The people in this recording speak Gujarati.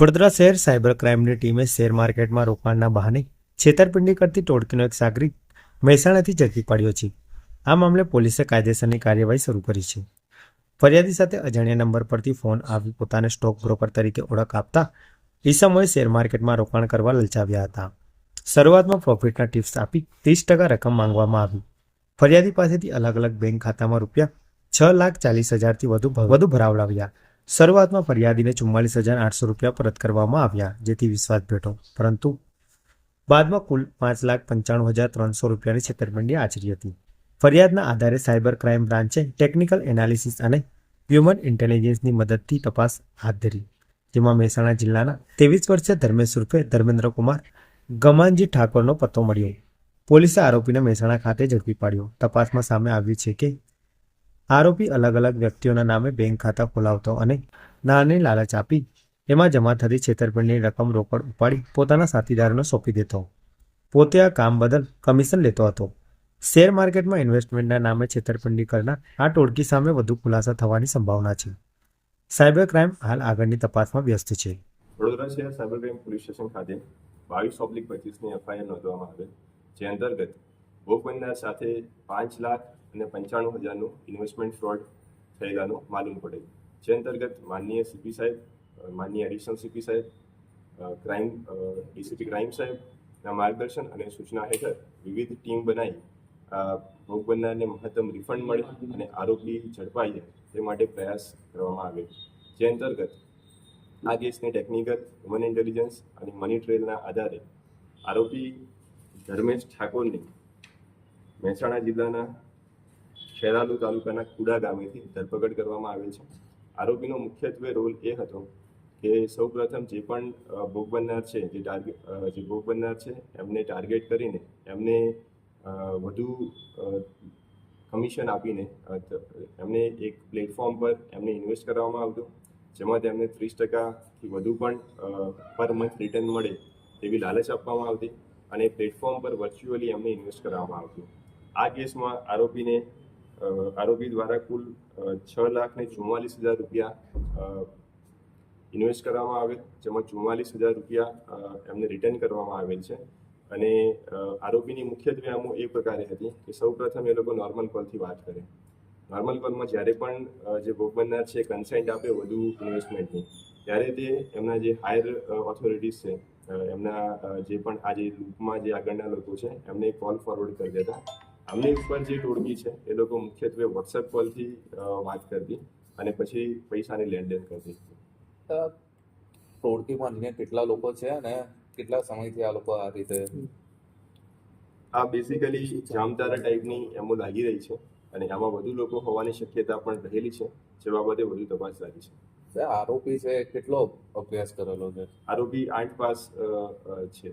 વડોદરા શહેર સાયબર ક્રાઇમની ટીમે શેર માર્કેટમાં રોકાણના બહાને છેતરપિંડી કરતી ટોળકીનો એક સાગરિક મહેસાણાથી ઝડપી પાડ્યો છે. આ મામલે પોલીસે કાયદેસરની કાર્યવાહી શરૂ કરી છે. ફરિયાદી સાથે અજાણ્યા નંબર પરથી ફોન આવી પોતાને સ્ટોક બ્રોકર તરીકે ઓળખ આપતા ઈસમોએ શેર માર્કેટમાં રોકાણ કરવા લલચાવ્યા હતા. શરૂઆતમાં પ્રોફિટના ટિપ્સ આપી ત્રીસ ટકા રકમ માંગવામાં આવી. ફરિયાદી પાસેથી અલગ અલગ બેંક ખાતામાં રૂપિયા છ લાખ ચાલીસ હજારથી વધુ વધુ ભરાવડાવ્યા. શરૂઆતમાં ફરિયાદીને ચુમ્માલીસ હજાર આઠસો રૂપિયા પરત કરવામાં આવ્યા, જેથી વિશ્વાસ ભેટો. પરંતુ બાદમાં કુલ પાંચ લાખ પંચાણું હજાર ત્રણસો રૂપિયાની છેતરપિંડી આચરી હતી. ફરિયાદના આધારે સાયબર ક્રાઇમ બ્રાન્ચે ટેકનિકલ એનાલિસિસ અને હ્યુમન ઇન્ટેલિજન્સની મદદથી તપાસ હાથ ધરી, જેમાં મહેસાણા જિલ્લાના ત્રેવીસ વર્ષીય ધર્મેશ ઉર્ફે ધર્મેન્દ્ર કુમાર ગમાનજી ઠાકોરનો પત્તો મળ્યો. પોલીસે આરોપીને મહેસાણા ખાતે ઝડપી પાડ્યો. તપાસમાં સામે આવ્યું છે કે આરોપી અલગ અલગ વ્યક્તિઓના નામે બેંક ખાતા ખોલાવતો અને નાની લાલચ આપી એમાં જમા થતી છેતરપિંડીની રકમ રોકડ ઉપાડી પોતાના સાથીદારોને સોંપી દેતો. પોતે આ કામ બદલ કમિશન લેતો હતો. શેર માર્કેટમાં ઇન્વેસ્ટમેન્ટના નામે છેતરપિંડી કરનાર આ ટોળકી સામે વધુ ખુલાસા થવાની સંભાવના છે. સાયબર ક્રાઇમ હાલ આગળની તપાસમાં વ્યસ્ત છે. વડોદરા શહેર સાયબર ક્રાઇમ પોલીસ સ્ટેશન ખાતે બાવીસ ઓબ્લિક પચીસની એફઆઈઆર નોંધવામાં આવેલ જે અંતર્ગત ભોગ સાથે પાંચ લાખ અને પંચાણું હજારનું ઇન્વેસ્ટમેન્ટ ફ્રોડ થયેલાનું માલુમ પડે. જે અંતર્ગત માનનીય સીપી સાહેબ માનનીય એડિશનલ સીપી સાહેબ ક્રાઇમ ડીસીપી ક્રાઇમ સાહેબના માર્ગદર્શન અને સૂચના હેઠળ વિવિધ ટીમ બનાવી અ, મહત્તમ રિફંડ મળે અને આરોપી ઝડપાઈ તે માટે પ્રયાસ કરવામાં આવે. જે અંતર્ગત આ કેસને ટેકનિકલ હ્યુમન ઇન્ટેલિજન્સ અને મની ટ્રેલના આધારે આરોપી ધર્મેશ ઠાકોરની મહેસાણા જિલ્લાના ખેરાલુ તાલુકાના કુડા ગામેથી ધરપકડ કરવામાં આવેલ છે. આરોપીનો મુખ્યત્વે રોલ એ હતો કે સૌપ્રથમ જે પણ ભોગ બનનાર છે, જે ટાર્ગેટ જે ભોગ બનનાર છે, એમને ટાર્ગેટ કરીને એમને વધુ કમિશન આપીને એમને એક પ્લેટફોર્મ પર એમને ઇન્વેસ્ટ કરવામાં આવતું, જેમાં તેમને ત્રીસ ટકાથી વધુ પણ પર મંથ રિટર્ન મળે તેવી લાલચ આપવામાં આવતી અને પ્લેટફોર્મ પર વર્ચ્યુઅલી એમને ઇન્વેસ્ટ કરવામાં આવતું. આ કેસમાં આરોપીને આરોપી દ્વારા કુલ છ લાખ ને ચુમ્માલીસ હજાર રૂપિયા ઇન્વેસ્ટ કરવામાં આવેલ, જેમાં ચુમ્માલીસ હજાર રૂપિયા એમને રિટર્ન કરવામાં આવેલ છે. અને આરોપીની મુખ્યત્વે આમો એ પ્રકારે હતી કે સૌ પ્રથમ એ લોકો નોર્મલ કોલથી વાત કરે. નોર્મલ કોલમાં જ્યારે પણ જે ભોગ બનનાર છે કન્સેન્ટ આપે વધુ ઇન્વેસ્ટમેન્ટની ત્યારે તે એમના જે હાયર ઓથોરિટીઝ છે એમના જે પણ આ જે લૂપમાં જે આગળના લોકો છે, એમને કોલ ફોરવર્ડ કરી દેતા. આમની ઉપર જે ટોળકી છે. એ લોકો મુખ્યત્વે વોટ્સએપ કોલથી વાત કરતી અને પછી પૈસાની લેણદેણ કરતી. ટોળકીમાં અન્ય કેટલા લોકો છે અને કેટલા સમયથી આ લોકો આ રીતે આ બેઝિકલી જામતારા ટાઈપની એમો લાગી રહી છે અને આમાં વધુ લોકો હોવાની શક્યતા પણ રહેલી છે જે બાબતે વધુ તપાસ લાગી છે. આરોપી છે કેટલો અભ્યાસ કરેલો છે? આરોપી આઠ પાસ છે.